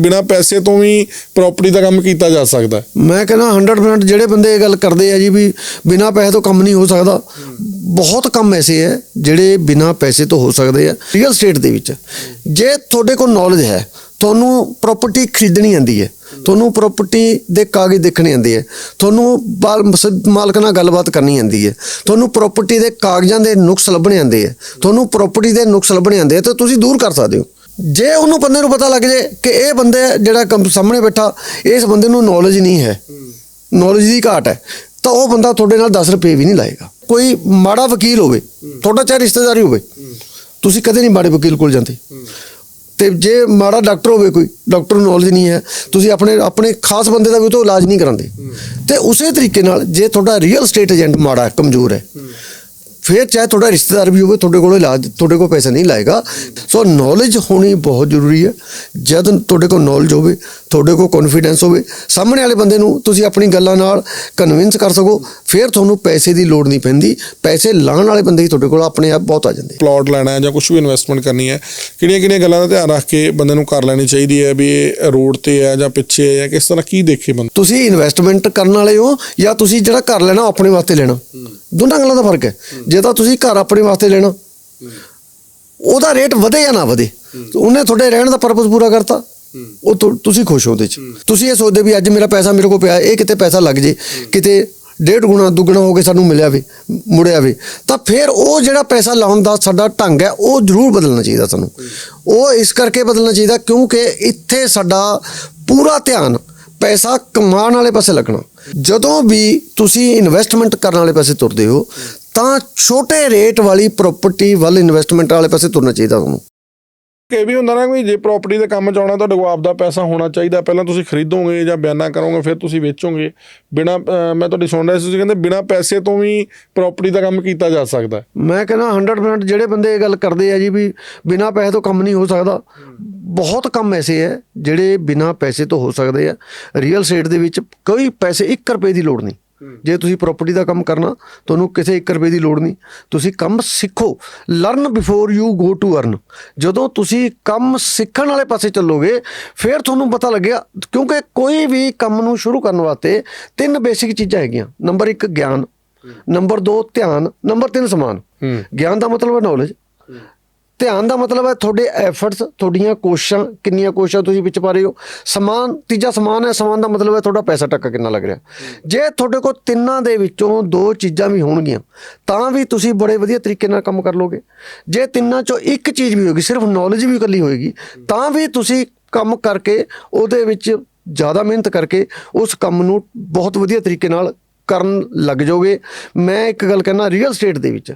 ਬਿਨਾ ਪੈਸੇ ਤੋਂ ਵੀ ਪ੍ਰਾਪਰਟੀ ਦਾ ਕੰਮ ਕੀਤਾ ਜਾ ਸਕਦਾ ਮੈਂ ਕਹਿੰਦਾ 100% ਜਿਹੜੇ ਬੰਦੇ ਇਹ ਗੱਲ ਕਰਦੇ ਆ ਜੀ ਵੀ ਬਿਨਾ ਪੈਸੇ ਤੋਂ ਕੰਮ ਨਹੀਂ ਹੋ ਸਕਦਾ, ਬਹੁਤ ਕੰਮ ਐਸੇ ਹੈ ਜਿਹੜੇ ਬਿਨਾ ਪੈਸੇ ਤੋਂ ਹੋ ਸਕਦੇ ਆ ਰੀਅਲ ਸਟੇਟ ਦੇ ਵਿੱਚ। ਜੇ ਤੁਹਾਡੇ ਕੋਲ ਨੌਲੇਜ ਹੈ, ਤੁਹਾਨੂੰ ਪ੍ਰਾਪਰਟੀ ਖਰੀਦਣੀ ਆਂਦੀ ਹੈ, ਤੁਹਾਨੂੰ ਪ੍ਰਾਪਰਟੀ ਦੇ ਕਾਗਜ਼ ਦੇਖਣੇ ਆਉਂਦੇ ਹੈ ਤੁਹਾਨੂੰ ਬਾਲ- ਮਸ- ਮਾਲਕ ਨਾਲ ਗੱਲਬਾਤ ਕਰਨੀ ਆਂਦੀ ਹੈ, ਤੁਹਾਨੂੰ ਪ੍ਰਾਪਰਟੀ ਦੇ ਕਾਗਜ਼ਾਂ ਦੇ ਨੁਕਸ ਲੱਭਣੇ ਆਉਂਦੇ ਹੈ ਤੁਹਾਨੂੰ ਪ੍ਰਾਪਰਟੀ ਦੇ ਨੁਕਸ ਲੱਭਣੇ ਆਉਂਦੇ ਆ, ਤਾਂ ਤੁਸੀਂ ਦੂਰ ਕਰ ਸਕਦੇ ਹੋ। ਜੇ ਉਹਨੂੰ ਬੰਦੇ ਨੂੰ ਪਤਾ ਲੱਗ ਜੇ ਕਿ ਇਹ ਬੰਦੇ ਜਿਹੜਾ ਕੰਮ ਸਾਹਮਣੇ ਬੈਠਾ, ਇਸ ਬੰਦੇ ਨੂੰ ਨੌਲੇਜ ਨਹੀਂ ਹੈ। ਨੌਲੇਜ ਦੀ ਘਾਟ ਹੈ। ਤਾਂ ਉਹ ਬੰਦਾ ਤੁਹਾਡੇ ਨਾਲ 10 ਰੁਪਏ ਵੀ ਨਹੀਂ ਲਾਏਗਾ। ਕੋਈ ਮਾੜਾ ਵਕੀਲ ਹੋਵੇ, ਤੁਹਾਡਾ ਚਾਹੇ ਰਿਸ਼ਤੇਦਾਰੀ ਹੋਵੇ, ਤੁਸੀਂ ਕਦੇ ਨਹੀਂ ਮਾੜੇ ਵਕੀਲ ਕੋਲ ਜਾਂਦੇ। ਤੇ ਜੇ ਮਾੜਾ ਡਾਕਟਰ ਹੋਵੇ ਕੋਈ ਡਾਕਟਰ ਨੂੰ ਨੌਲੇਜ ਨਹੀਂ ਹੈ, ਤੁਸੀਂ ਆਪਣੇ ਆਪਣੇ ਖਾਸ ਬੰਦੇ ਦਾ ਵੀ ਉਹ ਤੋਂ ਇਲਾਜ ਨਹੀਂ ਕਰਾਉਂਦੇ। ਤੇ ਉਸੇ ਤਰੀਕੇ ਨਾਲ ਜੇ ਤੁਹਾਡਾ ਰੀਅਲ ਸਟੇਟ ਏਜੰਟ ਮਾੜਾ, ਕਮਜ਼ੋਰ ਹੈ ਫਿਰ ਚਾਹੇ ਤੁਹਾਡਾ ਰਿਸ਼ਤੇਦਾਰ ਵੀ ਹੋਵੇ ਤੁਹਾਡੇ ਕੋਲ ਇਲਾਜ ਤੁਹਾਡੇ ਕੋਲ ਪੈਸਾ ਨਹੀਂ ਲਾਏਗਾ। ਸੋ ਨੌਲੇਜ ਹੋਣੀ ਬਹੁਤ ਜ਼ਰੂਰੀ ਹੈ। ਜਦ ਤੁਹਾਡੇ ਕੋਲ ਨੌਲੇਜ ਹੋਵੇ ਤੁਹਾਡੇ ਕੋਲ ਕੌਨਫੀਡੈਂਸ ਹੋਵੇ ਸਾਹਮਣੇ ਵਾਲੇ ਬੰਦੇ ਨੂੰ ਤੁਸੀਂ ਆਪਣੀ ਗੱਲਾਂ ਨਾਲ ਕਨਵਿੰਸ ਕਰ ਸਕੋ ਫਿਰ ਤੁਹਾਨੂੰ ਪੈਸੇ ਦੀ ਲੋੜ ਨਹੀਂ ਪੈਂਦੀ ਪੈਸੇ ਲਾਉਣ ਵਾਲੇ ਬੰਦੇ ਹੀ ਤੁਹਾਡੇ ਕੋਲ ਆਪਣੇ ਆਪ ਬਹੁਤ ਆ ਜਾਂਦੇ ਪਲਾਟ ਲੈਣਾ ਹੈ ਜਾਂ ਕੁਝ ਵੀ ਇਨਵੈਸਟਮੈਂਟ ਕਰਨੀ ਹੈ ਕਿਹੜੀਆਂ ਕਿਹੜੀਆਂ ਗੱਲਾਂ ਦਾ ਧਿਆਨ ਰੱਖ ਕੇ ਬੰਦੇ ਨੂੰ ਕਰ ਲੈਣੀ ਚਾਹੀਦੀ ਹੈ ਵੀ ਇਹ ਰੋਡ ਤੇ ਹੈ ਜਾਂ ਪਿੱਛੇ ਹੈ ਜਾਂ ਕਿਸ ਤਰ੍ਹਾਂ ਕੀ ਦੇਖੇ ਬੰਦਾ? ਤੁਸੀਂ ਇਨਵੈਸਟਮੈਂਟ ਕਰਨ ਵਾਲੇ ਹੋ ਜਾਂ ਤੁਸੀਂ ਜਿਹੜਾ ਘਰ ਲੈਣਾ ਆਪਣੇ ਵਾਸਤੇ ਲੈਣਾ? ਦੋਨਾਂ ਗੱਲਾਂ ਦਾ ਫ਼ਰਕ ਹੈ। ਜੇ ਤਾਂ ਤੁਸੀਂ ਘਰ ਆਪਣੇ ਵਾਸਤੇ ਲੈਣਾ ਉਹਦਾ ਰੇਟ ਵਧੇ ਜਾਂ ਨਾ ਵਧੇ? ਉਹਨੇ ਤੁਹਾਡੇ ਰਹਿਣ ਦਾ ਪਰਪਸ ਪੂਰਾ ਕਰਤਾ। ਉਹ ਤੁ- ਤੁਸੀਂ ਖੁਸ਼ ਹੋ ਉਹਦੇ ਚ। ਤੁਸੀਂ ਇਹ ਸੋਚਦੇ ਵੀ ਅੱਜ ਮੇਰਾ ਪੈਸਾ ਮੇਰੇ ਕੋਲ ਪਿਆ ਇਹ ਕਿਤੇ ਪੈਸਾ ਲੱਗ ਜੇ ਕਿਤੇ ਡੇਢ ਗੁਣਾ ਦੁੱਗਣਾ ਹੋ ਕੇ ਸਾਨੂੰ ਮਿਲਿਆ ਵੇ ਮੁੜਿਆ ਵੇ ਤਾਂ ਫਿਰ ਉਹ ਜਿਹੜਾ ਪੈਸਾ ਲਾਉਣ ਦਾ ਸਾਡਾ ਢੰਗ ਹੈ ਉਹ ਜ਼ਰੂਰ ਬਦਲਣਾ ਚਾਹੀਦਾ ਸਾਨੂੰ। ਉਹ ਇਸ ਕਰਕੇ ਬਦਲਣਾ ਚਾਹੀਦਾ ਕਿਉਂਕਿ ਇੱਥੇ ਸਾਡਾ ਪੂਰਾ ਧਿਆਨ ਪੈਸਾ ਕਮਾਉਣ ਵਾਲੇ ਪਾਸੇ ਲੱਗਣਾ। ਜਦੋਂ ਵੀ ਤੁਸੀਂ ਇਨਵੈਸਟਮੈਂਟ ਕਰਨ ਵਾਲੇ ਪਾਸੇ ਤੁਰਦੇ ਹੋ ਤਾਂ ਛੋਟੇ ਰੇਟ ਵਾਲੀ ਪ੍ਰਾਪਰਟੀ ਵੱਲ ਇਨਵੈਸਟਮੈਂਟ ਵਾਲੇ ਪਾਸੇ ਤੁਰਨਾ ਚਾਹੀਦਾ ਤੁਹਾਨੂੰ। ਕਿ ਇਹ ਵੀ ਹੁੰਦਾ ਨਾ ਵੀ ਜੇ ਪ੍ਰਾਪਰਟੀ ਦੇ ਕੰਮ ਚ ਆਉਣਾ, ਤੁਹਾਡੇ ਕੋਲ ਆਪਦਾ ਪੈਸਾ ਹੋਣਾ ਚਾਹੀਦਾ। ਪਹਿਲਾਂ ਤੁਸੀਂ ਖਰੀਦੋਗੇ ਜਾਂ ਬਿਆਨਾ ਕਰੋਗੇ, ਫਿਰ ਤੁਸੀਂ ਵੇਚੋਗੇ। ਬਿਨਾ ਮੈਂ ਤੁਹਾਡੀ ਸੁਣ ਰਿਹਾ ਸੀ, ਤੁਸੀਂ ਕਹਿੰਦੇ ਬਿਨਾ ਪੈਸੇ ਤੋਂ ਵੀ ਪ੍ਰਾਪਰਟੀ ਦਾ ਕੰਮ ਕੀਤਾ ਜਾ ਸਕਦਾ। ਮੈਂ ਕਹਿੰਦਾ 100% ਜਿਹੜੇ ਬੰਦੇ ਇਹ ਗੱਲ ਕਰਦੇ ਆ ਜੀ ਵੀ ਬਿਨਾ ਪੈਸੇ ਤੋਂ ਕੰਮ ਨਹੀਂ ਹੋ ਸਕਦਾ, ਬਹੁਤ ਕੰਮ ਐਸੇ ਹੈ ਜਿਹੜੇ ਬਿਨਾ ਪੈਸੇ ਤੋਂ ਹੋ ਸਕਦੇ ਆ। ਰੀਅਲ ਸਟੇਟ ਦੇ ਵਿੱਚ ਕੋਈ ਪੈਸੇ 1 ਰੁਪਏ ਦੀ ਲੋੜ ਨਹੀਂ। ਜੇ ਤੁਸੀਂ ਪ੍ਰਾਪਰਟੀ ਦਾ ਕੰਮ ਕਰਨਾ ਤੁਹਾਨੂੰ ਕਿਸੇ 1 ਰੁਪਏ ਦੀ ਲੋੜ ਨਹੀਂ। ਤੁਸੀਂ ਕੰਮ ਸਿੱਖੋ। Learn before you go to earn ਜਦੋਂ ਤੁਸੀਂ ਕੰਮ ਸਿੱਖਣ ਵਾਲੇ ਪਾਸੇ ਚੱਲੋਗੇ ਫਿਰ ਤੁਹਾਨੂੰ ਪਤਾ ਲੱਗਿਆ ਕਿਉਂਕਿ ਕੋਈ ਵੀ ਕੰਮ ਨੂੰ ਸ਼ੁਰੂ ਕਰਨ ਵਾਸਤੇ ਤਿੰਨ ਬੇਸਿਕ ਚੀਜ਼ਾਂ ਹੈਗੀਆਂ। ਨੰਬਰ 1 ਗਿਆਨ। ਨੰਬਰ 2 ਧਿਆਨ। ਨੰਬਰ 3 ਸਮਾਨ। ਗਿਆਨ ਦਾ ਮਤਲਬ ਹੈ ਨੌਲੇਜ ਧਿਆਨ ਦਾ ਮਤਲਬ ਹੈ ਤੁਹਾਡੇ ਐਫਰਟਸ ਤੁਹਾਡੀਆਂ ਕੋਸ਼ਿਸ਼ਾਂ, ਕਿੰਨੀਆਂ ਕੋਸ਼ਿਸ਼ਾਂ ਤੁਸੀਂ ਵਿੱਚ ਪਾ ਰਹੇ ਹੋ? ਸਮਾਨ, ਤੀਜਾ ਸਮਾਨ ਹੈ, ਸਮਾਨ ਦਾ ਮਤਲਬ ਹੈ ਤੁਹਾਡਾ ਪੈਸਾ ਟੱਕਾ ਕਿੰਨਾ ਲੱਗ ਰਿਹਾ। ਜੇ ਤੁਹਾਡੇ ਕੋਲ ਤਿੰਨਾਂ ਦੇ ਵਿੱਚੋਂ ਦੋ ਚੀਜ਼ਾਂ ਵੀ ਹੋਣਗੀਆਂ, ਤਾਂ ਵੀ ਤੁਸੀਂ ਬੜੇ ਵਧੀਆ ਤਰੀਕੇ ਨਾਲ ਕੰਮ ਕਰ ਲੋਗੇ। ਜੇ ਤਿੰਨਾਂ ਚੋਂ ਇੱਕ ਚੀਜ਼ ਵੀ ਹੋਗੀ ਸਿਰਫ ਨੌਲੇਜ ਵੀ ਇਕੱਲੀ ਹੋਏਗੀ, ਤਾਂ ਵੀ ਤੁਸੀਂ ਕੰਮ ਕਰਕੇ ਉਹਦੇ ਵਿੱਚ ਜ਼ਿਆਦਾ ਮਿਹਨਤ ਕਰਕੇ ਉਸ ਕੰਮ ਨੂੰ ਬਹੁਤ ਵਧੀਆ ਤਰੀਕੇ ਨਾਲ ਕਰਨ ਲੱਗ ਜਾਓਗੇ। ਮੈਂ ਇੱਕ ਗੱਲ ਕਹਿਣਾ ਰੀਅਲ ਸਟੇਟ ਦੇ ਵਿੱਚ,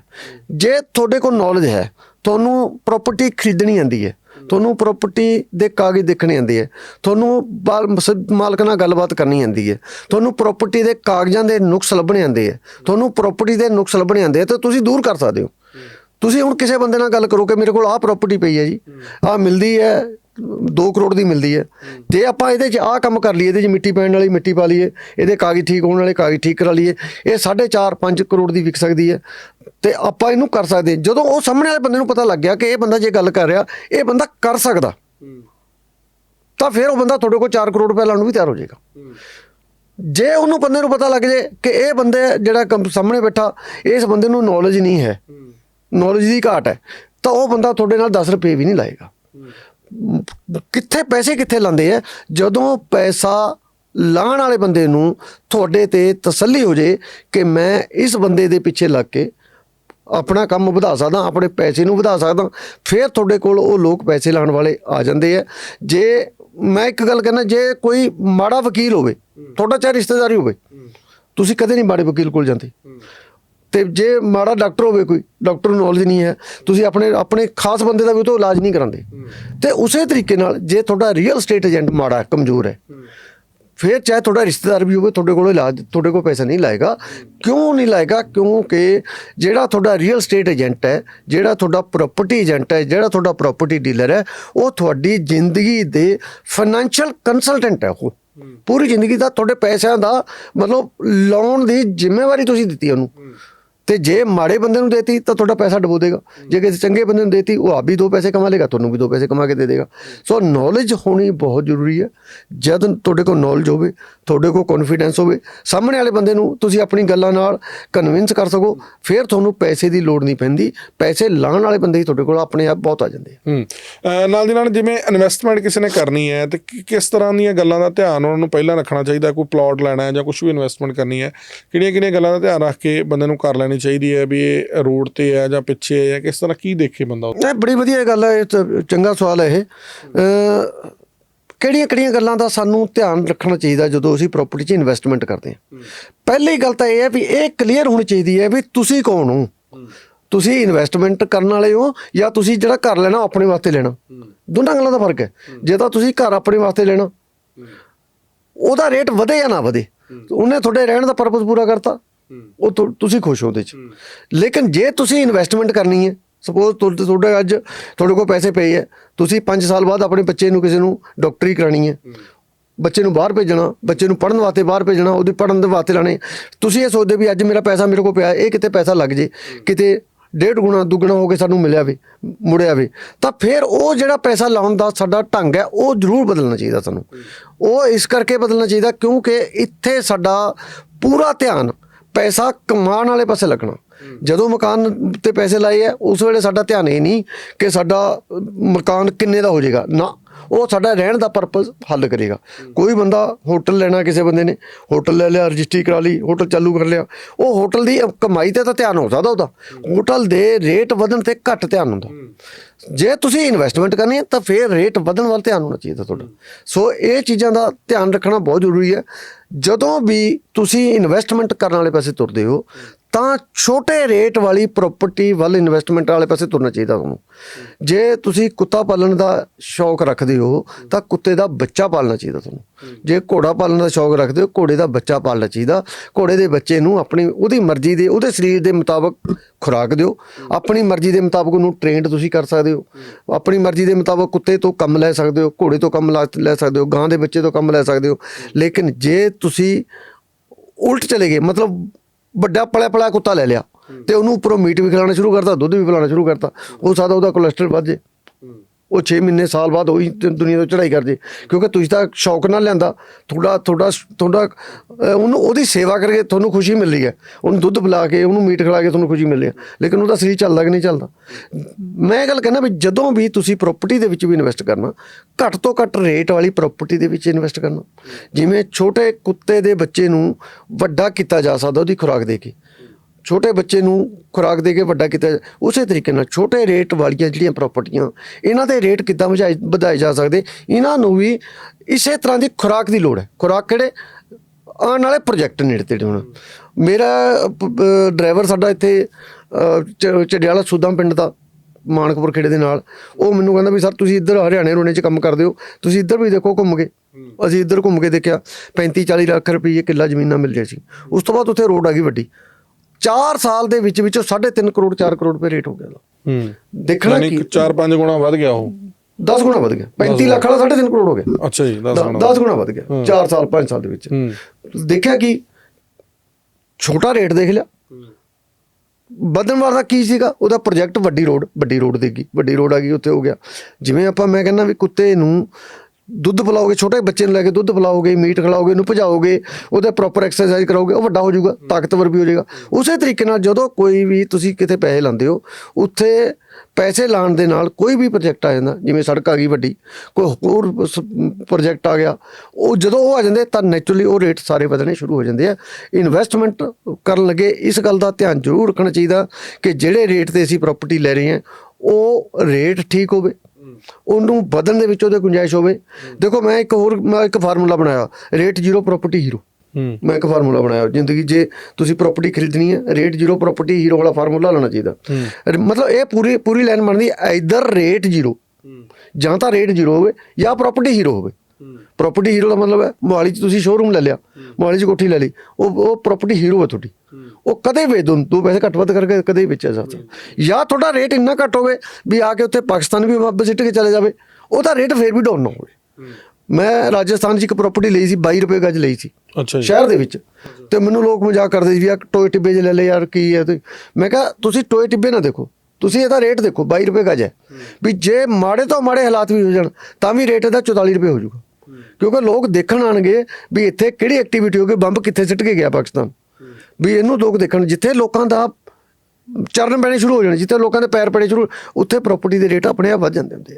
ਜੇ ਤੁਹਾਡੇ ਕੋਲ ਨੌਲੇਜ ਹੈ ਤੁਹਾਨੂੰ ਪ੍ਰਾਪਰਟੀ ਖਰੀਦਣੀ ਆਂਦੀ ਹੈ। ਤੁਹਾਨੂੰ ਪ੍ਰਾਪਰਟੀ ਦੇ ਕਾਗਜ਼ ਦੇਖਣੇ ਆਉਂਦੇ ਹੈ। ਤੁਹਾਨੂੰ ਬਾਲ- ਮਸ- ਮਾਲਕ ਨਾਲ ਗੱਲਬਾਤ ਕਰਨੀ ਆਂਦੀ ਹੈ। ਤੁਹਾਨੂੰ ਪ੍ਰਾਪਰਟੀ ਦੇ ਕਾਗਜ਼ਾਂ ਦੇ ਨੁਕਸ ਲੱਭਣੇ ਆਉਂਦੇ ਹੈ। ਤੁਹਾਨੂੰ ਪ੍ਰਾਪਰਟੀ ਦੇ ਨੁਕਸ ਲੱਭਣੇ ਆਉਂਦੇ ਆ ਤਾਂ ਤੁਸੀਂ ਦੂਰ ਕਰ ਸਕਦੇ ਹੋ। ਤੁਸੀਂ ਹੁਣ ਕਿਸੇ ਬੰਦੇ ਨਾਲ ਗੱਲ ਕਰੋ ਕਿ ਮੇਰੇ ਕੋਲ ਆਹ ਪ੍ਰਾਪਰਟੀ ਪਈ ਹੈ ਜੀ। ਆਹ ਮਿਲਦੀ ਹੈ 2 ਕਰੋੜ ਦੀ ਮਿਲਦੀ ਹੈ। ਜੇ ਆਪਾਂ ਇਹਦੇ 'ਚ ਆਹ ਕੰਮ ਕਰ ਲਈਏ ਇਹਦੇ 'ਚ ਮਿੱਟੀ ਪੈਣ ਵਾਲੀ ਮਿੱਟੀ ਪਾ ਲਈਏ ਇਹਦੇ ਕਾਗਜ਼ ਠੀਕ ਹੋਣ ਵਾਲੇ ਕਾਗਜ਼ ਠੀਕ ਕਰਾ ਲਈਏ ਇਹ 4.5 5 ਕਰੋੜ ਦੀ ਵਿਕ ਸਕਦੀ ਹੈ। ਤੇ ਆਪਾਂ ਇਹਨੂੰ ਕਰ ਸਕਦੇ। ਜਦੋਂ ਉਹ ਸਾਹਮਣੇ ਵਾਲੇ ਬੰਦੇ ਨੂੰ ਪਤਾ ਲੱਗ ਗਿਆ ਕਿ ਇਹ ਬੰਦਾ ਜੇ ਗੱਲ ਕਰ ਰਿਹਾ ਇਹ ਬੰਦਾ ਕਰ ਸਕਦਾ। ਤਾਂ ਫਿਰ ਉਹ ਬੰਦਾ ਤੁਹਾਡੇ ਕੋਲ 4 ਕਰੋੜ ਰੁਪਏ ਲਾਉਣ ਨੂੰ ਵੀ ਤਿਆਰ ਹੋ ਜਾਏਗਾ। ਜੇ ਉਹਨੂੰ ਬੰਦੇ ਨੂੰ ਪਤਾ ਲੱਗ ਜੇ ਕਿ ਇਹ ਬੰਦੇ ਜਿਹੜਾ ਸਾਹਮਣੇ ਬੈਠਾ ਇਸ ਬੰਦੇ ਨੂੰ ਨੌਲੇਜ ਨਹੀਂ ਹੈ। ਨੌਲੇਜ ਦੀ ਘਾਟ ਹੈ। ਤਾਂ ਉਹ ਬੰਦਾ ਤੁਹਾਡੇ ਨਾਲ 10 ਰੁਪਏ ਵੀ ਨਹੀਂ ਲਾਏਗਾ। ਕਿੱਥੇ ਪੈਸੇ ਕਿੱਥੇ ਲਾਉਂਦੇ ਆ? ਜਦੋਂ ਪੈਸਾ ਲਾਣ ਵਾਲੇ ਬੰਦੇ ਨੂੰ ਤੁਹਾਡੇ ਤੇ ਤਸੱਲੀ ਹੋ ਜੇ ਕਿ ਮੈਂ ਇਸ ਬੰਦੇ ਦੇ ਪਿੱਛੇ ਲੱਗ ਕੇ ਆਪਣਾ ਕੰਮ ਵਧਾ ਸਕਦਾ ਆਪਣੇ ਪੈਸੇ ਨੂੰ ਵਧਾ ਸਕਦਾ ਫਿਰ ਤੁਹਾਡੇ ਕੋਲ ਉਹ ਲੋਕ ਪੈਸੇ ਲਾਉਣ ਵਾਲੇ ਆ ਜਾਂਦੇ ਆ। ਜੇ ਮੈਂ ਇੱਕ ਗੱਲ ਕਹਿੰਦਾ ਜੇ ਕੋਈ ਮਾੜਾ ਵਕੀਲ ਹੋਵੇ ਤੁਹਾਡਾ ਚਾਹੇ ਰਿਸ਼ਤੇਦਾਰੀ ਹੋਵੇ ਤੁਸੀਂ ਕਦੇ ਨਹੀਂ ਮਾੜੇ ਵਕੀਲ ਕੋਲ ਜਾਂਦੇ। ਤੇ ਜੇ ਮਾੜਾ ਡਾਕਟਰ ਹੋਵੇ ਕੋਈ ਡਾਕਟਰ ਨੂੰ ਨੌਲੇਜ ਨਹੀਂ ਹੈ ਤੁਸੀਂ ਆਪਣੇ ਆਪਣੇ ਖਾਸ ਬੰਦੇ ਦਾ ਵੀ ਉਹ ਤੋਂ ਇਲਾਜ ਨਹੀਂ ਕਰਾਉਂਦੇ। ਤੇ ਉਸੇ ਤਰੀਕੇ ਨਾਲ ਜੇ ਤੁਹਾਡਾ ਰੀਅਲ ਸਟੇਟ ਏਜੰਟ ਮਾੜਾ ਕਮਜ਼ੋਰ ਹੈ ਫਿਰ ਚਾਹੇ ਤੁਹਾਡਾ ਰਿਸ਼ਤੇਦਾਰ ਵੀ ਹੋਵੇ ਤੁਹਾਡੇ ਕੋਲ ਇਲਾਜ ਤੁਹਾਡੇ ਕੋਲ ਪੈਸਾ ਨਹੀਂ ਲਾਏਗਾ। ਕਿਉਂ ਨਹੀਂ ਲਾਏਗਾ? ਕਿਉਂਕਿ ਜਿਹੜਾ ਤੁਹਾਡਾ ਰੀਅਲ ਸਟੇਟ ਏਜੰਟ ਹੈ ਜਿਹੜਾ ਤੁਹਾਡਾ ਪ੍ਰਾਪਰਟੀ ਏਜੰਟ ਹੈ ਜਿਹੜਾ ਤੁਹਾਡਾ ਪ੍ਰਾਪਰਟੀ ਡੀਲਰ ਹੈ ਉਹ ਤੁਹਾਡੀ ਜ਼ਿੰਦਗੀ ਦੇ ਫਾਈਨੈਂਸ਼ੀਅਲ ਕੰਸਲਟੈਂਟ ਹੈ ਉਹ। ਪੂਰੀ ਜ਼ਿੰਦਗੀ ਦਾ ਤੁਹਾਡੇ ਪੈਸਿਆਂ ਦਾ ਮਤਲਬ ਲਾਉਣ ਦੀ ਜ਼ਿੰਮੇਵਾਰੀ ਤੁਸੀਂ ਦਿੱਤੀ ਉਹਨੂੰ। ਤੇ ਜੇ ਮਾੜੇ ਬੰਦੇ ਨੂੰ ਦੇਤੀ ਤਾਂ ਤੁਹਾਡਾ ਪੈਸਾ ਡੁਬੋ ਦੇਗਾ। ਜੇ ਕਿਸੇ ਚੰਗੇ ਬੰਦੇ ਨੂੰ ਦੇਤੀ ਉਹ ਆਪ ਵੀ ਦੋ ਪੈਸੇ ਕਮਾ ਲੇਗਾ ਤੁਹਾਨੂੰ ਵੀ ਦੋ ਪੈਸੇ ਕਮਾ ਕੇ ਦੇ ਦੇਗਾ। ਸੋ ਨੌਲੇਜ ਹੋਣੀ ਬਹੁਤ ਜ਼ਰੂਰੀ ਹੈ। ਜਦ ਤੁਹਾਡੇ ਕੋਲ ਨੌਲੇਜ ਹੋਵੇ ਤੁਹਾਡੇ ਕੋਲ ਕੌਨਫੀਡੈਂਸ ਹੋਵੇ ਸਾਹਮਣੇ ਵਾਲੇ ਬੰਦੇ ਨੂੰ ਤੁਸੀਂ ਆਪਣੀ ਗੱਲਾਂ ਨਾਲ ਕਨਵਿੰਸ ਕਰ ਸਕੋ ਫਿਰ ਤੁਹਾਨੂੰ ਪੈਸੇ ਦੀ ਲੋੜ ਨਹੀਂ ਪੈਂਦੀ। ਪੈਸੇ ਲਾਉਣ ਵਾਲੇ ਬੰਦੇ ਹੀ ਤੁਹਾਡੇ ਕੋਲ ਆਪਣੇ ਆਪ ਬਹੁਤ ਆ ਜਾਂਦੇ ਹੂੰ। ਨਾਲ ਦੀ ਨਾਲ ਜਿਵੇਂ ਇਨਵੈਸਟਮੈਂਟ ਕਿਸੇ ਨੇ ਕਰਨੀ ਹੈ ਤੇ ਕਿਸ ਤਰ੍ਹਾਂ ਦੀਆਂ ਗੱਲਾਂ ਦਾ ਧਿਆਨ ਉਹਨਾਂ ਨੂੰ ਪਹਿਲਾਂ ਰੱਖਣਾ ਚਾਹੀਦਾ ਕੋਈ ਪਲਾਟ ਲੈਣਾ ਹੈ ਜਾਂ ਕੁਝ ਵੀ ਇਨਵੈਸਟਮੈਂਟ ਕਰਨੀ ਹੈ ਕਿਹੜੀਆਂ ਕਿਹੜੀਆਂ ਗੱਲਾਂ ਦਾ ਧਿਆਨ ਰੱਖ ਕੇ ਬੰਦੇ ਨੂੰ ਕਰ ਲੈਣੀ ਚਾਹੀਦੀ ਹੈ ਵੀ ਇਹ ਰੋਡ ਤੇ ਹੈ ਜਾਂ ਪਿੱਛੇ ਹੈ ਜਾਂ ਕਿਸ ਤਰ੍ਹਾਂ ਕੀ ਦੇਖੇ ਬੰਦਾ ਇਹ ਬੜੀ ਵਧੀਆ ਗੱਲ ਹੈ ਇਹ ਚੰਗਾ ਸਵਾਲ ਹੈ ਇਹ। ਕਿਹੜੀਆਂ ਕਿਹੜੀਆਂ ਗੱਲਾਂ ਦਾ ਸਾਨੂੰ ਧਿਆਨ ਰੱਖਣਾ ਚਾਹੀਦਾ ਜਦੋਂ ਅਸੀਂ ਪ੍ਰਾਪਰਟੀ 'ਚ ਇਨਵੈਸਟਮੈਂਟ ਕਰਦੇ ਹਾਂ? ਪਹਿਲੀ ਗੱਲ ਤਾਂ ਇਹ ਹੈ ਵੀ ਇਹ ਕਲੀਅਰ ਹੋਣੀ ਚਾਹੀਦੀ ਹੈ ਵੀ ਤੁਸੀਂ ਕੌਣ ਹੋ? ਤੁਸੀਂ ਇਨਵੈਸਟਮੈਂਟ ਕਰਨ ਵਾਲੇ ਹੋ ਜਾਂ ਤੁਸੀਂ ਜਿਹੜਾ ਘਰ ਲੈਣਾ ਆਪਣੇ ਵਾਸਤੇ ਲੈਣਾ? ਦੋਨਾਂ ਗੱਲਾਂ ਦਾ ਫ਼ਰਕ ਹੈ। ਜੇ ਤਾਂ ਤੁਸੀਂ ਘਰ ਆਪਣੇ ਵਾਸਤੇ ਲੈਣਾ ਉਹਦਾ ਰੇਟ ਵਧੇ ਜਾਂ ਨਾ ਵਧੇ? ਉਹਨੇ ਤੁਹਾਡੇ ਰਹਿਣ ਦਾ ਪਰਪਸ ਪੂਰਾ ਕਰਤਾ। ਉਹ ਤੁਸੀਂ ਖੁਸ਼ ਹੋ ਉਹਦੇ ਚ। ਲੇਕਿਨ ਜੇ ਤੁਸੀਂ ਇਨਵੈਸਟਮੈਂਟ ਕਰਨੀ ਹੈ ਸਪੋਜ਼ ਤੁਹਾਡੇ ਅੱਜ ਤੁਹਾਡੇ ਕੋਲ ਪੈਸੇ ਪਏ ਹੈ ਤੁਸੀਂ 5 ਸਾਲ ਬਾਅਦ ਆਪਣੇ ਬੱਚੇ ਨੂੰ ਕਿਸੇ ਨੂੰ ਡਾਕਟਰੀ ਕਰਾਣੀ ਹੈ ਬੱਚੇ ਨੂੰ ਬਾਹਰ ਭੇਜਣਾ ਬੱਚੇ ਨੂੰ ਪੜਨ ਵਾਸਤੇ ਬਾਹਰ ਭੇਜਣਾ ਉਹਦੇ ਪੜਨ ਦੇ ਵਾਸਤੇ ਲਾਣੇ ਤੁਸੀਂ ਇਹ ਸੋਚਦੇ ਵੀ ਅੱਜ ਮੇਰਾ ਪੈਸਾ ਮੇਰੇ ਕੋਲ ਪਿਆ ਇਹ ਕਿਤੇ ਪੈਸਾ ਲੱਗ ਜੇ ਕਿਤੇ ਡੇਢ ਗੁਣਾ ਦੁੱਗਣਾ ਹੋ ਕੇ ਸਾਨੂੰ ਮਿਲਿਆ ਵੇ ਮੁੜਿਆ ਵੇ ਤਾਂ ਫਿਰ ਉਹ ਜਿਹੜਾ ਪੈਸਾ ਲਾਉਣ ਦਾ ਸਾਡਾ ਢੰਗ ਹੈ ਉਹ ਜ਼ਰੂਰ ਬਦਲਣਾ ਚਾਹੀਦਾ ਸਾਨੂੰ। ਉਹ ਇਸ ਕਰਕੇ ਬਦਲਣਾ ਚਾਹੀਦਾ ਕਿਉਂਕਿ ਇੱਥੇ ਸਾਡਾ ਪੂਰਾ ਧਿਆਨ ਪੈਸਾ ਕਮਾਉਣ ਵਾਲੇ ਪਾਸੇ ਲੱਗਣਾ। ਜਦੋਂ ਮਕਾਨ ਤੇ ਪੈਸੇ ਲਾਏ ਆ, ਉਸ ਵੇਲੇ ਸਾਡਾ ਧਿਆਨ ਇਹ ਨਹੀਂ ਕਿ ਸਾਡਾ ਮਕਾਨ ਕਿੰਨੇ ਦਾ ਹੋ ਜਾਏਗਾ। ਨਾ ਉਹ ਸਾਡਾ ਰਹਿਣ ਦਾ ਪਰਪਸ ਹੱਲ ਕਰੇਗਾ। ਕੋਈ ਬੰਦਾ ਹੋਟਲ ਲੈਣਾ ਕਿਸੇ ਬੰਦੇ ਨੇ ਹੋਟਲ ਲੈ ਲਿਆ ਰਜਿਸਟਰੀ ਕਰਾ ਲਈ ਹੋਟਲ ਚਾਲੂ ਕਰ ਲਿਆ, ਉਹ ਹੋਟਲ ਦੀ ਕਮਾਈ ਤੇ ਤਾਂ ਧਿਆਨ ਹੋ ਸਕਦਾ ਉਹਦਾ। ਹੋਟਲ ਦੇ ਰੇਟ ਵਧਣ ਤੇ ਘੱਟ ਧਿਆਨ ਹੁੰਦਾ। ਜੇ ਤੁਸੀਂ ਇਨਵੈਸਟਮੈਂਟ ਕਰਨੀ ਹੈ, ਤਾਂ ਫਿਰ ਰੇਟ ਵਧਣ ਵੱਲ ਧਿਆਨ ਹੋਣਾ ਚਾਹੀਦਾ ਤੁਹਾਡਾ। ਸੋ ਇਹ ਚੀਜ਼ਾਂ ਦਾ ਧਿਆਨ ਰੱਖਣਾ ਬਹੁਤ ਜ਼ਰੂਰੀ ਹੈ। ਜਦੋਂ ਵੀ ਤੁਸੀਂ ਇਨਵੈਸਟਮੈਂਟ ਕਰਨ ਵਾਲੇ ਪਾਸੇ ਤੁਰਦੇ ਹੋ ਤਾਂ ਛੋਟੇ ਰੇਟ ਵਾਲੀ ਪ੍ਰਾਪਰਟੀ ਵੱਲ ਇਨਵੈਸਟਮੈਂਟ ਵਾਲੇ ਪਾਸੇ ਤੁਰਨਾ ਚਾਹੀਦਾ ਤੁਹਾਨੂੰ। ਜੇ ਤੁਸੀਂ ਕੁੱਤਾ ਪਾਲਣ ਦਾ ਸ਼ੌਕ ਰੱਖਦੇ ਹੋ, ਤਾਂ ਕੁੱਤੇ ਦਾ ਬੱਚਾ ਪਾਲਣਾ ਚਾਹੀਦਾ ਤੁਹਾਨੂੰ। ਜੇ ਘੋੜਾ ਪਾਲਣ ਦਾ ਸ਼ੌਕ ਰੱਖਦੇ ਹੋ, ਘੋੜੇ ਦਾ ਬੱਚਾ ਪਾਲਣਾ ਚਾਹੀਦਾ। ਘੋੜੇ ਦੇ ਬੱਚੇ ਨੂੰ ਆਪਣੀ, ਉਹਦੀ ਮਰਜ਼ੀ ਦੇ, ਉਹਦੇ ਸਰੀਰ ਦੇ ਮੁਤਾਬਕ ਖੁਰਾਕ ਦਿਓ। ਆਪਣੀ ਮਰਜ਼ੀ ਦੇ ਮੁਤਾਬਕ ਉਹਨੂੰ ਟ੍ਰੇਨਡ ਤੁਸੀਂ ਕਰ ਸਕਦੇ ਹੋ। ਆਪਣੀ ਮਰਜ਼ੀ ਦੇ ਮੁਤਾਬਕ ਕੁੱਤੇ ਤੋਂ ਕੰਮ ਲੈ ਸਕਦੇ ਹੋ, ਘੋੜੇ ਤੋਂ ਕੰਮ ਲਾ- ਲੈ ਸਕਦੇ ਹੋ, ਗਾਂ ਦੇ ਬੱਚੇ ਤੋਂ ਕੰਮ ਲੈ ਸਕਦੇ ਹੋ। ਲੇਕਿਨ ਜੇ ਤੁਸੀਂ ਉਲਟ ਚਲੇ ਗਏ, ਮਤਲਬ ਵੱਡਾ ਪਲਿਆ ਪਲਿਆ ਕੁੱਤਾ ਲੈ ਲਿਆ। ਤੇ ਉਹਨੂੰ ਉੱਪਰੋਂ ਮੀਟ ਵੀ ਖਿਲਾਉਣਾ ਸ਼ੁਰੂ ਕਰਤਾ, ਦੁੱਧ ਵੀ ਪਿਲਾਉਣਾ ਸ਼ੁਰੂ ਕਰਤਾ। ਉਹ ਸਾਦਾ ਉਹਦਾ ਕੋਲੇਸਟ੍ਰੋਲ ਵੱਧ ਜੇ। ਉਹ 6 ਮਹੀਨੇ ਸਾਲ ਬਾਅਦ ਉਹੀ ਦ- ਦੁਨੀਆ ਤੋਂ ਚੜਾਈ ਕਰਦੇ। ਕਿਉਂਕਿ ਤੁਸੀਂ ਤਾਂ ਸ਼ੌਕ ਨਾਲ ਲਿਆਂਦਾ। ਥੋੜਾ ਥੋੜਾ ਥੋੜਾ ਉਹਨੂੰ, ਉਹਦੀ ਸੇਵਾ ਕਰਕੇ ਤੁਹਾਨੂੰ ਖੁਸ਼ੀ ਮਿਲ ਰਹੀ ਹੈ। ਉਹਨੂੰ ਦੁੱਧ ਪਿਲਾ ਕੇ, ਉਹਨੂੰ ਮੀਟ ਖਿਲਾ ਕੇ ਤੁਹਾਨੂੰ ਖੁਸ਼ੀ ਮਿਲ ਰਹੀ ਹੈ। ਲੇਕਿਨ ਉਹਦਾ ਸਰੀਰ ਚੱਲਦਾ ਕਿ ਨਹੀਂ ਚੱਲਦਾ? ਮੈਂ ਇਹ ਗੱਲ ਕਹਿੰਦਾ ਵੀ ਜਦੋਂ ਵੀ ਤੁਸੀਂ ਪ੍ਰਾਪਰਟੀ ਦੇ ਵਿੱਚ ਵੀ ਇਨਵੈਸਟ ਕਰਨਾ, ਘੱਟ ਤੋਂ ਘੱਟ ਰੇਟ ਵਾਲੀ ਪ੍ਰਾਪਰਟੀ ਦੇ ਵਿੱਚ ਇਨਵੈਸਟ ਕਰਨਾ। ਜਿਵੇਂ ਛੋਟੇ ਕੁੱਤੇ ਦੇ ਬੱਚੇ ਨੂੰ ਵੱਡਾ ਕੀਤਾ ਜਾ ਸਕਦਾ ਉਹਦੀ ਖੁਰਾਕ ਦੇ ਕੇ। ਛੋਟੇ ਬੱਚੇ ਨੂੰ ਖੁਰਾਕ ਦੇ ਕੇ ਵੱਡਾ ਕੀਤਾ ਉਸੇ ਤਰੀਕੇ ਨਾਲ ਛੋਟੇ ਰੇਟ ਵਾਲੀਆਂ ਜਿਹੜੀਆਂ ਪ੍ਰਾਪਰਟੀਆਂ ਇਹਨਾਂ ਦੇ ਰੇਟ ਕਿੱਦਾਂ ਵਧਾਏ ਜਾ ਸਕਦੇ? ਇਹਨਾਂ ਨੂੰ ਵੀ ਇਸੇ ਤਰ੍ਹਾਂ ਦੀ ਖੁਰਾਕ ਦੀ ਲੋੜ ਹੈ। ਖੁਰਾਕ ਕਿਹੜੇ? ਆਉਣ ਵਾਲੇ ਪ੍ਰੋਜੈਕਟ ਨੇੜੇ ਤੇੜੇ ਹੁਣ। ਮੇਰਾ ਡਰਾਈਵਰ ਸਾਡਾ ਇੱਥੇ ਚੜਿਆਲਾ ਸੂਦਾਂ ਪਿੰਡ ਦਾ ਮਾਨਕਪੁਰ ਖੇੜੇ ਦੇ ਨਾਲ। ਉਹ ਮੈਨੂੰ ਕਹਿੰਦਾ ਵੀ ਸਰ ਤੁਸੀਂ ਇੱਧਰ ਹਰਿਆਣੇ ਰੋਣੇ 'ਚ ਕੰਮ ਕਰਦੇ ਹੋ। ਤੁਸੀਂ ਇੱਧਰ ਵੀ ਦੇਖੋ ਘੁੰਮ ਕੇ। ਅਸੀਂ ਇੱਧਰ ਘੁੰਮ ਕੇ ਦੇਖਿਆ 35 40 ਲੱਖ ਰੁਪਏ ਕਿੱਲਾ ਜ਼ਮੀਨਾਂ ਮਿਲ ਰਹੀ ਸੀ। ਉਸ ਤੋਂ ਬਾਅਦ ਉੱਥੇ ਰੋਡ ਆ ਗਈ ਵੱਡੀ। 4 ਸਾਲ ਦੇ ਵਿੱਚ ਵਿੱਚ 3.5 ਕਰੋੜ 4 ਕਰੋੜ ਰੁਪਏ ਰੇਟ ਹੋ ਗਿਆ। ਹੂੰ। ਦੇਖਣਾ ਯਾਨੀ ਕੀ 4-5 ਗੁਣਾ ਵੱਧ ਗਿਆ ਉਹ। 10 ਗੁਣਾ ਵਧ ਗਿਆ। 35 ਲੱਖ ਵਾਲਾ 3.5 ਕਰੋੜ ਹੋ ਗਿਆ। ਅੱਛਾ ਜੀ 10 ਗੁਣਾ 10 ਗੁਣਾ ਵਧ ਗਿਆ। 4 ਸਾਲ 5 ਸਾਲ ਦੇ ਵਿੱਚ। ਹੂੰ। ਦੇਖਿਆ ਕਿ ਛੋਟਾ ਰੇਟ ਦੇਖ ਲਿਆ। ਵਧਣ ਵਾਲਾ ਕੀ ਸੀਗਾ? ਉਹਦਾ ਪ੍ਰੋਜੈਕਟ ਵੱਡੀ ਰੋਡ ਵੱਡੀ ਰੋਡ ਦੇਗੀ ਵੱਡੀ ਰੋਡ ਆ ਗਈ ਉੱਥੇ ਹੋ ਗਿਆ। ਜਿਵੇਂ ਆਪਾਂ ਮੈਂ ਕਹਿੰਦਾ ਵੀ ਕੁੱਤੇ ਨੂੰ ਦੁੱਧ ਪਿਲਾਓਗੇ, ਛੋਟੇ ਬੱਚੇ ਨੂੰ ਲੈ ਕੇ ਦੁੱਧ ਪਿਲਾਓਗੇ, ਮੀਟ ਖਿਲਾਓਗੇ ਉਹਨੂੰ ਭਜਾਓਗੇ, ਉਹਦੇ ਪ੍ਰੋਪਰ ਐਕਸਰਸਾਈਜ਼ ਕਰਾਓਗੇ ਉਹ ਵੱਡਾ ਹੋ ਜਾਊਗਾ, ਤਾਕਤਵਰ ਵੀ ਹੋ ਜਾਏਗਾ। ਉਸੇ ਤਰੀਕੇ ਨਾਲ ਜਦੋਂ ਕੋਈ ਵੀ ਤੁਸੀਂ ਕਿਤੇ ਪੈਸੇ ਲਾਉਂਦੇ ਹੋ, ਉੱਥੇ ਪੈਸੇ ਲਾਉਣ ਦੇ ਨਾਲ ਕੋਈ ਵੀ ਪ੍ਰੋਜੈਕਟ ਆ ਜਾਂਦਾ, ਜਿਵੇਂ ਸੜਕ ਆ ਗਈ ਵੱਡੀ, ਕੋਈ ਹੋਰ ਪ੍ਰੋਜੈਕਟ ਆ ਗਿਆ, ਉਹ ਜਦੋਂ ਉਹ ਆ ਜਾਂਦੇ, ਤਾਂ ਨੇਚਰਲੀ ਉਹ ਰੇਟ ਸਾਰੇ ਵਧਣੇ ਸ਼ੁਰੂ ਹੋ ਜਾਂਦੇ ਆ। ਇਨਵੈਸਟਮੈਂਟ ਕਰਨ ਲੱਗੇ, ਇਸ ਗੱਲ ਦਾ ਧਿਆਨ ਜ਼ਰੂਰ ਰੱਖਣਾ ਚਾਹੀਦਾ ਕਿ ਜਿਹੜੇ ਰੇਟ ਤੇ ਅਸੀਂ ਪ੍ਰਾਪਰਟੀ ਲੈ ਰਹੇ ਹਾਂ, ਉਹ ਰੇਟ ਠੀਕ ਹੋਵੇ ਉਹਨੂੰ ਵਧਣ ਦੇ ਵਿੱਚ ਉਹਦੇ ਗੁੰਜਾਇਸ਼ ਹੋਵੇ। ਦੇਖੋ ਮੈਂ ਇੱਕ ਹੋਰ ਮੈਂ ਇੱਕ ਫਾਰਮੂਲਾ ਬਣਾਇਆ। ਰੇਟ ਜ਼ੀਰੋ ਪ੍ਰਾਪਰਟੀ ਹੀਰੋ ਮੈਂ ਇੱਕ ਫਾਰਮੂਲਾ ਬਣਾਇਆ। ਜ਼ਿੰਦਗੀ ਜੇ ਤੁਸੀਂ ਪ੍ਰਾਪਰਟੀ ਖਰੀਦਣੀ ਹੈ ਰੇਟ ਜ਼ੀਰੋ ਪ੍ਰਾਪਰਟੀ ਹੀਰੋ ਵਾਲਾ ਫਾਰਮੂਲਾ ਲੈਣਾ ਚਾਹੀਦਾ। ਮਤਲਬ ਇਹ ਪੂਰੀ ਪੂਰੀ ਲਾਈਨ ਬਣਦੀ ਇਧਰ ਰੇਟ ਜ਼ੀਰੋ ਜਾਂ ਤਾਂ ਰੇਟ ਜ਼ੀਰੋ ਹੋਵੇ ਜਾਂ ਪ੍ਰਾਪਰਟੀ ਹੀਰੋ ਹੋਵੇ। ਪ੍ਰਾਪਰਟੀ ਹੀਰੋ ਦਾ ਮਤਲਬ ਹੈ ਮੋਹਾਲੀ 'ਚ ਤੁਸੀਂ ਸ਼ੋਰੂਮ ਲੈ ਲਿਆ ਮੋਹਾਲੀ 'ਚ ਕੋਠੀ ਲੈ ਲਈ ਉਹ ਉਹ ਪ੍ਰਾਪਰਟੀ ਹੀਰੋ ਹੈ ਤੁਹਾਡੀ। ਉਹ ਕਦੇ ਵੇਚ ਦੋ ਦੋ ਪੈਸੇ ਘੱਟ ਵੱਧ ਕਰਕੇ ਕਦੇ ਹੀ ਵੇਚਿਆ ਜਾ ਸਕਦਾ ਜਾਂ ਤੁਹਾਡਾ ਰੇਟ ਇੰਨਾ ਘੱਟ ਹੋਵੇ ਵੀ ਆ ਕੇ ਉੱਥੇ ਪਾਕਿਸਤਾਨ ਵੀ ਵਿਜ਼ਿਟ ਕੇ ਚਲੇ ਜਾਵੇ ਉਹਦਾ ਰੇਟ ਫੇਰ ਵੀ ਡਾਊਨ ਨਾ ਹੋਵੇ। ਮੈਂ ਰਾਜਸਥਾਨ 'ਚ ਇੱਕ ਪ੍ਰਾਪਰਟੀ ਲਈ ਸੀ 22 ਰੁਪਏ ਗਜ ਲਈ ਸੀ ਅੱਛਾ ਜੀ। ਸ਼ਹਿਰ ਦੇ ਵਿੱਚ। ਤੇ ਮੈਨੂੰ ਲੋਕ ਮਜ਼ਾਕ ਕਰਦੇ ਸੀ ਵੀ ਆ ਟੋਏ ਟਿੱਬੇ 'ਚ ਲੈ ਲੈ ਯਾਰ ਕੀ ਹੈ ਤੇ। ਮੈਂ ਕਿਹਾ ਤੁਸੀਂ ਟੋਏ ਟਿੱਬੇ ਨਾ ਦੇਖੋ ਤੁਸੀਂ ਇਹਦਾ ਰੇਟ ਦੇਖੋ 22 ਰੁਪਏ ਗਜ ਹੈ। ਵੀ ਜੇ ਮਾੜੇ ਤੋਂ ਮਾੜੇ ਹਾਲਾਤ ਵੀ ਹੋ ਜਾਣ ਤਾਂ ਵੀ ਰੇਟ ਇਹਦਾ 44 ਰੁਪਏ ਹੋ ਜਾਊਗਾ। ਕਿਉਂਕਿ ਲੋਕ ਦੇਖਣ ਆਣਗੇ ਵੀ ਇੱਥੇ ਕਿਹੜੀ ਐਕਟੀਵਿਟੀ ਹੋ ਗਈ, ਬੰਬ ਕਿੱਥੇ ਸਿੱਟ ਕੇ ਗਿਆ ਪਾਕਿਸਤਾਨ। ਵੀ ਇਹਨੂੰ ਲੋਕ ਦੇਖਣ, ਜਿੱਥੇ ਲੋਕਾਂ ਦਾ ਚਰਨ ਪੈਣੇ ਸ਼ੁਰੂ ਹੋ ਜਾਣੇ, ਜਿੱਥੇ ਲੋਕਾਂ ਦੇ ਪੈਰ ਪੈਣੇ ਸ਼ੁਰੂ, ਉੱਥੇ ਪ੍ਰਾਪਰਟੀ ਦੇ ਰੇਟ ਆਪਣੇ ਆਪ ਵੱਧ ਜਾਂਦੇ ਹੁੰਦੇ ਆ।